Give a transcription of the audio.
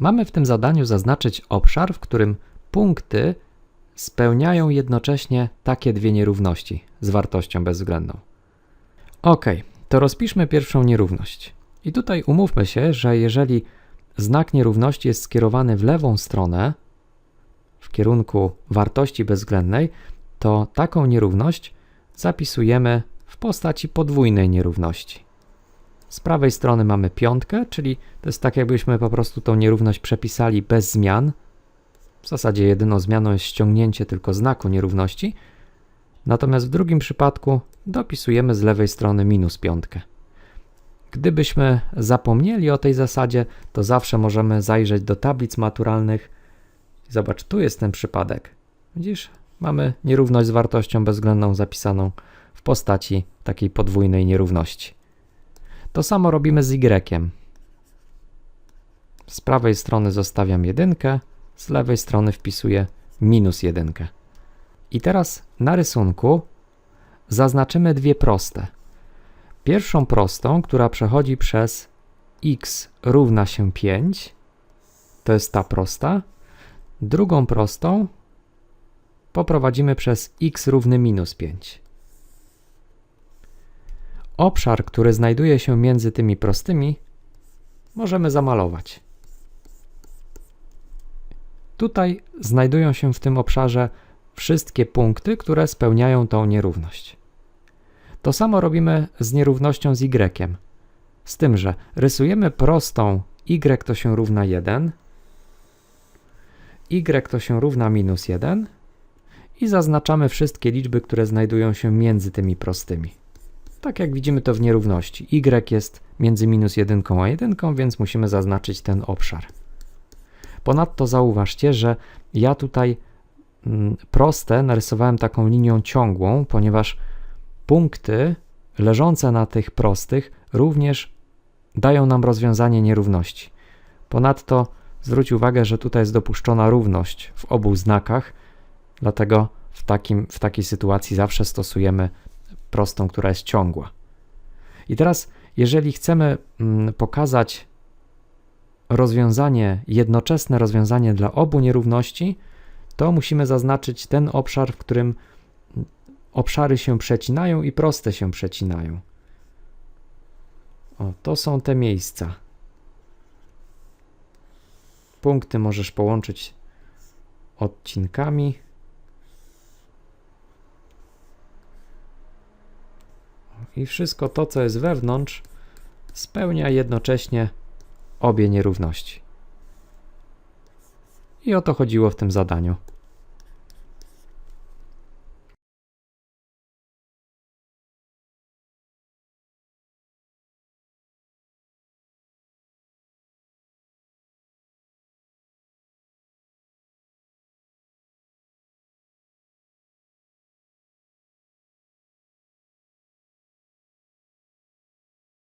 Mamy w tym zadaniu zaznaczyć obszar, w którym punkty spełniają jednocześnie takie dwie nierówności z wartością bezwzględną. Ok, to rozpiszmy pierwszą nierówność. I tutaj umówmy się, że jeżeli znak nierówności jest skierowany w lewą stronę, w kierunku wartości bezwzględnej, to taką nierówność zapisujemy w postaci podwójnej nierówności. Z prawej strony mamy piątkę, czyli to jest tak, jakbyśmy po prostu tą nierówność przepisali bez zmian. W zasadzie jedyną zmianą jest ściągnięcie tylko znaku nierówności. Natomiast w drugim przypadku dopisujemy z lewej strony minus piątkę. Gdybyśmy zapomnieli o tej zasadzie, to zawsze możemy zajrzeć do tablic maturalnych. Zobacz, tu jest ten przypadek. Widzisz, mamy nierówność z wartością bezwzględną zapisaną w postaci takiej podwójnej nierówności. To samo robimy z y. Z prawej strony zostawiam jedynkę, z lewej strony wpisuję minus jedynkę. I teraz na rysunku zaznaczymy dwie proste. Pierwszą prostą, która przechodzi przez x równa się 5, to jest ta prosta. Drugą prostą poprowadzimy przez x równy minus 5. Obszar, który znajduje się między tymi prostymi, możemy zamalować. Tutaj znajdują się w tym obszarze wszystkie punkty, które spełniają tą nierówność. To samo robimy z nierównością z y. Z tym, że rysujemy prostą y to się równa 1, y to się równa minus 1 i zaznaczamy wszystkie liczby, które znajdują się między tymi prostymi. Tak jak widzimy to w nierówności. y jest między minus 1 a 1, więc musimy zaznaczyć ten obszar. Ponadto zauważcie, że ja tutaj mm, proste narysowałem taką linią ciągłą, ponieważ punkty leżące na tych prostych również dają nam rozwiązanie nierówności. Ponadto zwróć uwagę, że tutaj jest dopuszczona równość w obu znakach, dlatego w, takim, w takiej sytuacji zawsze stosujemy prostą, która jest ciągła. I teraz, jeżeli chcemy mm, pokazać rozwiązanie, jednoczesne rozwiązanie dla obu nierówności, to musimy zaznaczyć ten obszar, w którym obszary się przecinają i proste się przecinają. O, to są te miejsca. Punkty możesz połączyć odcinkami. I wszystko to, co jest wewnątrz, spełnia jednocześnie obie nierówności. I o to chodziło w tym zadaniu.